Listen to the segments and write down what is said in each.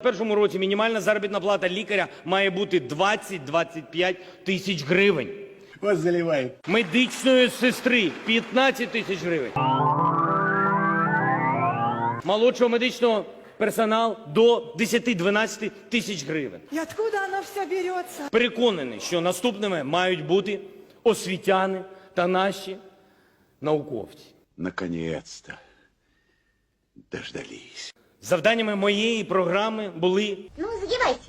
В першому році мінімальна заробітна плата лікаря має бути 20-25 тисяч гривень. Вас заливает. Медичної сестри 15 тисяч гривень. Молодшого медичного персонал до 10-12 тисяч гривень. И откуда оно все берется? Переконаний, що наступними мають бути освітяни та наші науковці. Наконец-то. Дождались. Завданнями моєї програми були Ну, задевайте.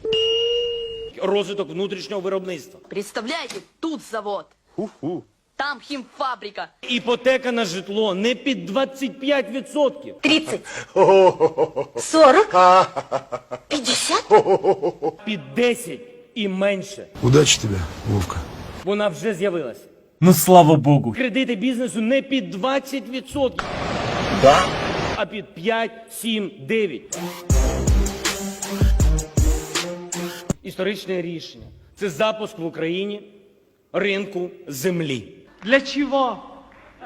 розвиток внутрішнього виробництва, Представляете, тут завод. Там химфабрика. іпотека на житло не під 25%, 30. 40. 50. під 10 і менше. Удачи тебе, Вовка. Вона вже з'явилася. Ну слава богу. Кредити бізнесу не під 20%, а під 5, 7, 9. Історичне рішення. Це запуск в Україні ринку землі. Для чего?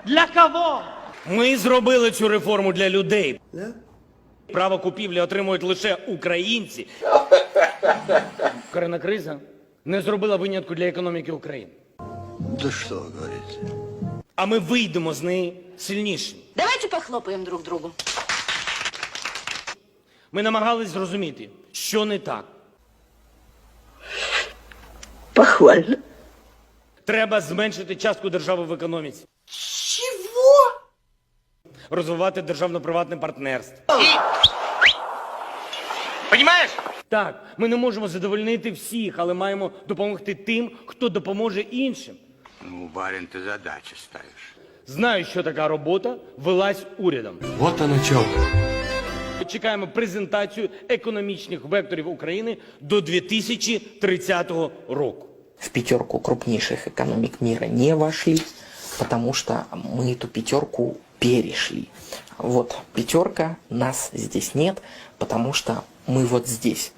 Для кого? Ми зробили цю реформу для людей. Право купівлі отримують лише українці. Корена криза не зробила винятку для економіки України. Да что вы говорите? А ми вийдемо з неї сильнішими. Давайте похлопаем друг другу. Ми намагались зрозуміти, що не так. Похвально. Треба зменшити частку держави в економіці. Чого? Розвивати державно-приватне партнерство. Понимаешь? Так, ми не можемо задовольнити всіх, але маємо допомогти тим, хто допоможе іншим. Ну, барин, ты задачи ставишь. Знаю, що така робота велась урядом. Вот оно чё. Чекаємо презентацію економічних векторів України до 2030 року. в пятерку крупнейших экономик мира не вошли, потому что мы эту пятерку перешли. Вот пятерка, нас здесь нет, потому что мы вот здесь.